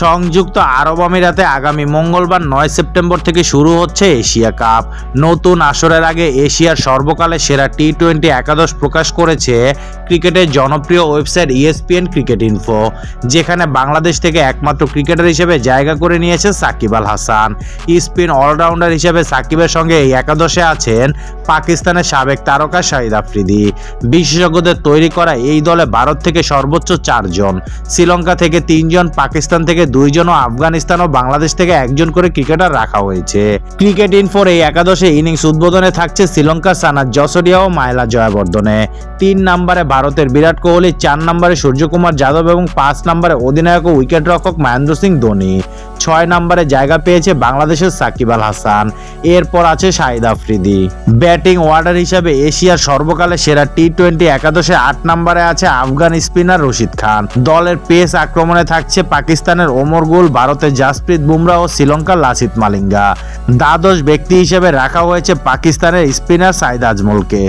সংযুক্ত আরব আমিরাতে আগামী মঙ্গলবার নয় সেপ্টেম্বর থেকে শুরু হচ্ছে এশিয়া কাপ। নতুন আসরের আগে এশিয়ার সর্বকালে সেরা টি টোয়েন্টি একাদশ প্রকাশ করেছে ক্রিকেটের জনপ্রিয় website E ESPN cricket info যেখানে বাংলাদেশ থেকে একমাত্র ক্রিকেটার হিসেবে জায়গা করে নিয়েছে সাকিব আল হাসান। স্পিন অলরাউন্ডার হিসেবে সাকিবের সঙ্গে এই একাদশে আছেন পাকিস্তানের সাবেক তারকা শাহিদ আফ্রিদি। বিশেষজ্ঞদের তৈরি করা এই দলে ভারত থেকে সর্বোচ্চ চারজন, শ্রীলঙ্কা থেকে তিনজন, পাকিস্তান থেকে দুইজন ও আফগানিস্তান ও বাংলাদেশ থেকে একজন করে ক্রিকেটার রাখা হয়েছে। ক্রিকেট ইনফোর এই একাদশে ইনিংস উদ্বোধনে থাকছে শ্রীলঙ্কার সানাদ জসরিয়া ও মায়লা জয়াবর্ধনে। তিন নম্বরে ভারতের বিরাট কোহলি চার নম্বরে সূর্যকুমার যাদব এবং পাঁচ নম্বরে অধিনায়ক ও উইকেট রক্ষক মহেন্দ্র সিং ধোনি। ছয় নম্বরে জায়গা পেয়েছে বাংলাদেশের সাকিব আল হাসান। এরপর আছে শাহিদ আফ্রিদি। ব্যাটিং ওয়ার্ডার হিসেবে এশিয়ার সর্বকালের সেরা টি টোয়েন্টি একাদশে আট নম্বরে আছে আফগান স্পিনার রশিদ খান। দলের পেস আক্রমণে থাকছে পাকিস্তানের ওমর গুল, ভারতের জাসপ্রীত বুমরা ও শ্রীলঙ্কার লাসিত মালিঙ্গা। দ্বাদশ ব্যক্তি হিসেবে রাখা হয়েছে পাকিস্তানের স্পিনার সাইদ আজমলকে।